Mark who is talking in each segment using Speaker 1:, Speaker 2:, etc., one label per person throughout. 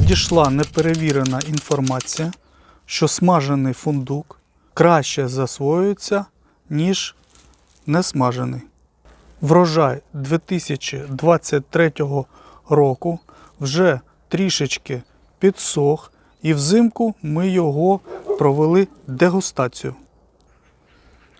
Speaker 1: надійшла неперевірена інформація, що смажений фундук краще засвоюється, ніж несмажений. Врожай 2023 року вже трішечки підсох, і взимку ми його провели дегустацію.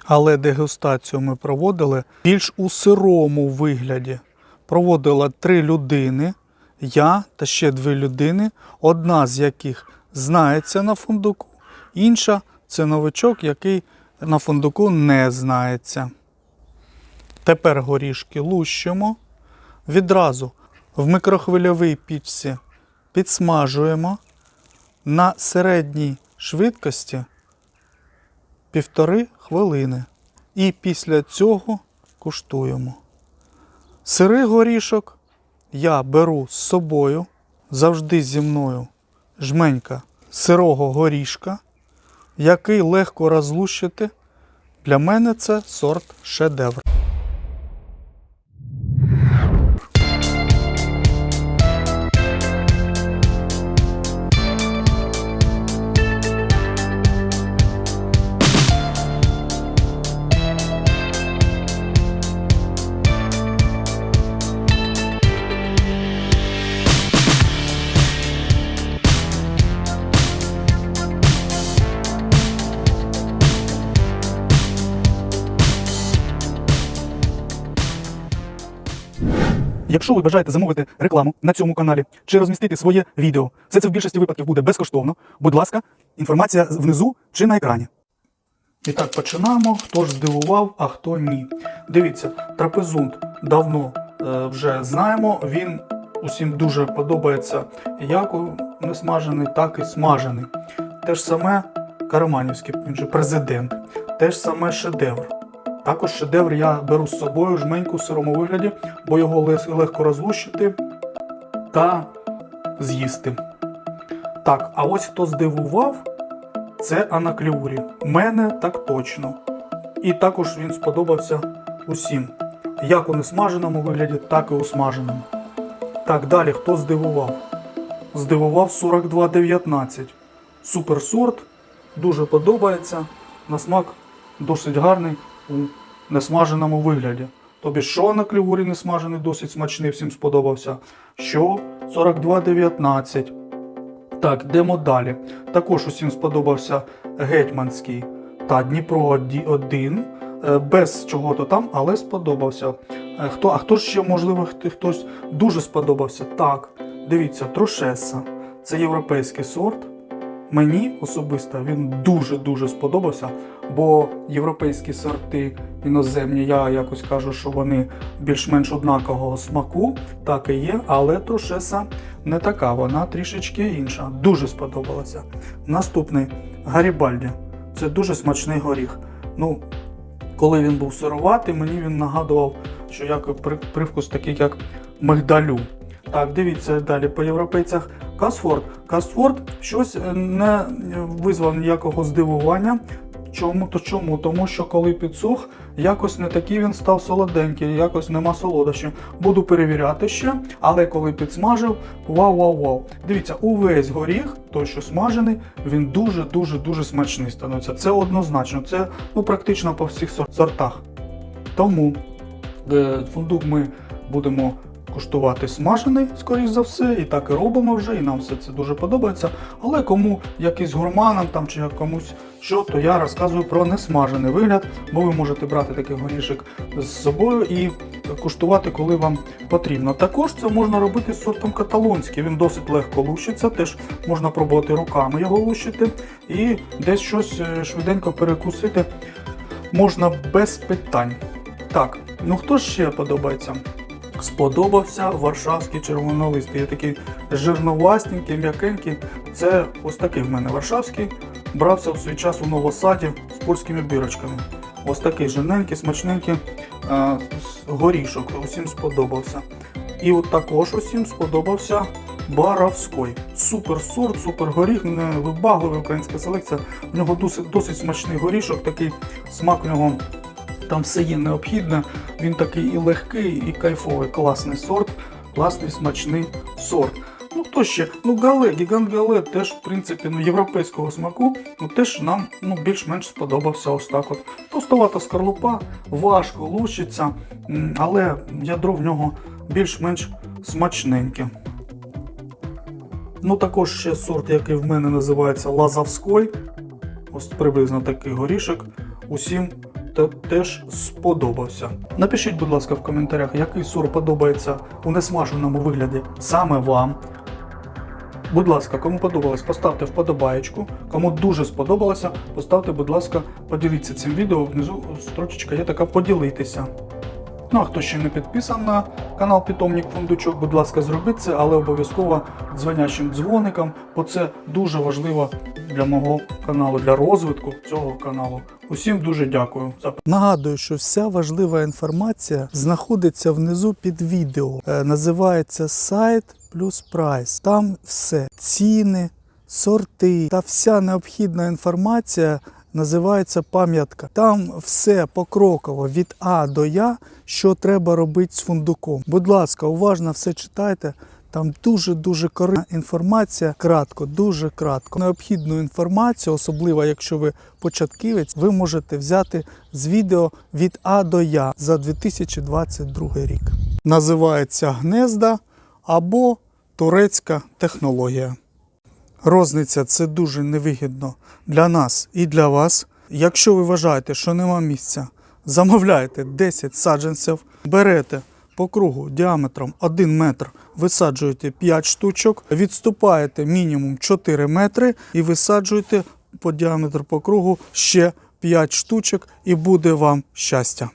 Speaker 1: Але дегустацію ми проводили більш у сирому вигляді. Проводила три людини, я та ще дві людини, одна з яких знається на фундуку, інша це новичок, який на фундуку не знається. Тепер горішки лущимо. Відразу в микрохвильовій пічці підсмажуємо на середній швидкості півтори хвилини. І після цього куштуємо. Сирий горішок я беру з собою, завжди зі мною жменька сирого горішка, який легко розлущити. Для мене це сорт шедевр. Якщо ви бажаєте замовити рекламу на цьому каналі чи розмістити своє відео, все це в більшості випадків буде безкоштовно. Будь ласка, інформація внизу чи на екрані. І так, починаємо. Хто ж здивував, а хто ні. Дивіться, трапезунд давно е, вже знаємо. Він усім дуже подобається як у- не смажений, так і смажений. Те ж саме Караманівський, він же президент, те ж саме шедевр. Також шедевр я беру з собою жменьку в сирому вигляді, бо його легко розлущити та з'їсти. Так, а ось хто здивував, це Анакліурі. Мене так точно. І також він сподобався усім. Як у несмаженому вигляді, так і у смаженому. Так, далі, хто здивував? Здивував 4219. Суперсорт, дуже подобається. На смак досить гарний у несмаженому вигляді. Тобі що на клювурі несмажений, досить смачний, всім сподобався. Що 4219. Так, йдемо далі. Також усім сподобався гетьманський та Дніпро 1, без чого-то там, але сподобався. Е, Хто, а хто ще, можливо, хтось дуже сподобався? Так, дивіться, трошеса. Це європейський сорт. Мені особисто він дуже-дуже сподобався, бо європейські сорти іноземні, я якось кажу, що вони більш-менш однакового смаку, так і є, але трошеса не така, вона трішечки інша. Дуже сподобалася. Наступний Гарібальді. Це дуже смачний горіх. Ну, коли він був сироватий, мені він нагадував, що як привкус такий, як мигдалю. Так, дивіться далі по європейцях. Касфорд. Касфорд щось е, не визвав ніякого здивування. Чому? То чому? Тому що коли підсох, якось не такий він став солоденький, якось нема солодощів. Буду перевіряти ще, але коли підсмажив, вау-вау-вау. Дивіться, увесь горіх, той, що смажений, він дуже-дуже дуже смачний становиться. Це однозначно, це ну, практично по всіх сортах. Тому е, фундук ми будемо куштувати смажений, скоріш за все, і так і робимо вже, і нам все це дуже подобається. Але кому якийсь гурманам там чи комусь що, то я розказую про несмажений вигляд, бо ви можете брати такий горішок з собою і куштувати, коли вам потрібно. Також це можна робити з сортом каталонський. Він досить легко лущиться, теж можна пробувати руками його лущити і десь щось е, швиденько перекусити можна без питань. Так, ну хто ще подобається? Сподобався варшавський червонолистий. Є такий жирновласненький, м'якенький. Це ось такий в мене варшавський. Брався в свій час у новосаді з польськими бірочками. Ось такий жирненький, смачненький горішок. Усім сподобався. І от також усім сподобався Баравський. Супер сорт, супер горіх, невибагливий українська селекція. В нього досить, досить смачний горішок, такий смак в нього там все є необхідне. Він такий і легкий, і кайфовий, класний сорт, класний смачний сорт. Ну, хто ще? Ну, гале, гігант гале теж, в принципі, ну, європейського смаку, ну теж нам ну, більш-менш сподобався ось так от. Товстовата скорлупа, важко лущиться, але ядро в нього більш-менш смачненьке. Ну, також ще сорт, який в мене називається Лазавський. Ось приблизно такий горішок. Усім те- теж сподобався. Напишіть, будь ласка, в коментарях, який сорт подобається у несмаженому вигляді саме вам. Будь ласка, кому подобалось, поставте вподобаєчку. Кому дуже сподобалося, поставте, будь ласка, поділіться цим відео. Внизу строчечка є така поділитися. Ну а хто ще не підписан на канал Питомник Фундучок, будь ласка, зробіть це, але обов'язково дзвонячим дзвоником, бо це дуже важливо для мого каналу, для розвитку цього каналу. Усім дуже дякую за
Speaker 2: Нагадую, що вся важлива інформація знаходиться внизу під відео. Е, Називається сайт плюс прайс. Там все ціни, сорти та вся необхідна інформація називається пам'ятка. Там все покроково від А до Я, що треба робити з фундуком. Будь ласка, уважно все читайте. Там дуже-дуже корисна інформація, кратко, дуже кратко. Необхідну інформацію, особливо якщо ви початківець, ви можете взяти з відео від А до Я за 2022 рік. Називається гнезда або турецька технологія. Розниця це дуже невигідно для нас і для вас. Якщо ви вважаєте, що нема місця, замовляйте 10 саджанців, берете по кругу діаметром 1 метр, висаджуєте 5 штучок, відступаєте мінімум 4 метри і висаджуєте по діаметру по кругу ще 5 штучок, і буде вам щастя.